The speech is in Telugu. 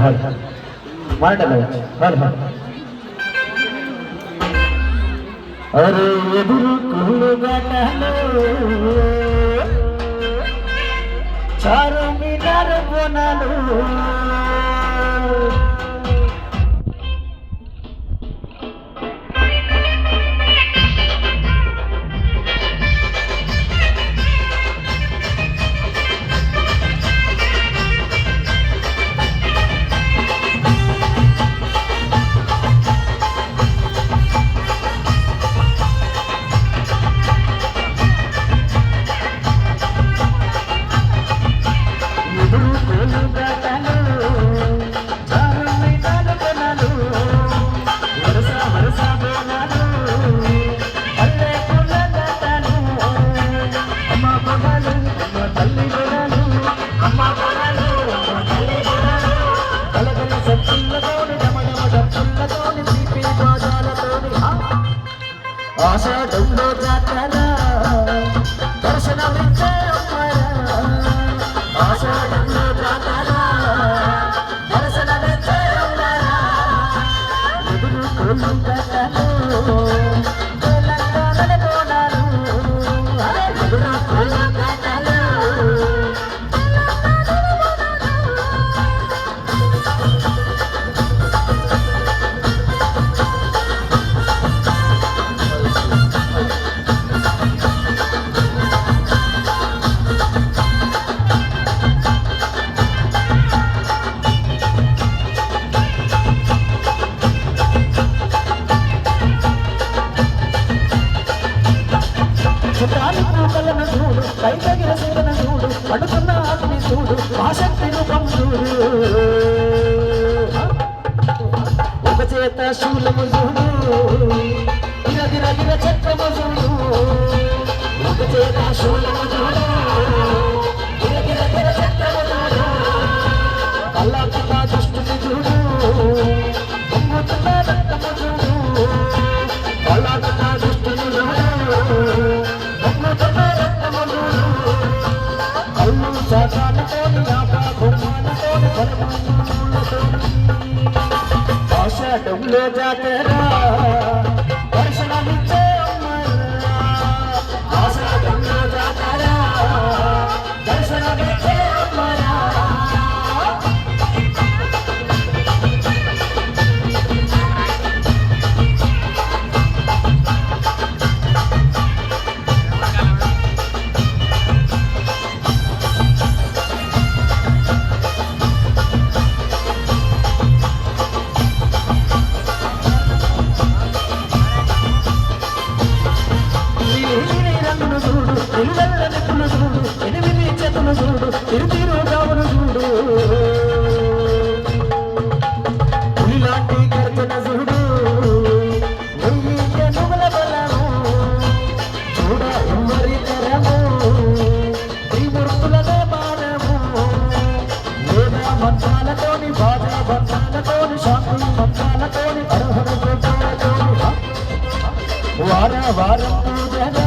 हर मार डालो हर हर अरे ये बिल्कुल लो चारों मीनार बना लो। ఆషాఢంలో జాతర పడుతున్న అగ్ని చూడు ఆసక్తి రూపం చూడు ఒక చేత శూలము చూడు. ఆషాఢంలో జాతరా. చూడు నిప్పులు చూడు ఎనిమిది చేతులు చూడు తిరుతిరు రావును చూడు పులిలాంటి గర్జన చూడు వెయ్యి బలము చూడ ఎవ్వరి తరము త్రిమూర్తులదే మానము వేద మంత్రాలతోని బాజా బంధాలతోని శాంతి మంత్రాలతోని హరహర వార వారం పూజరా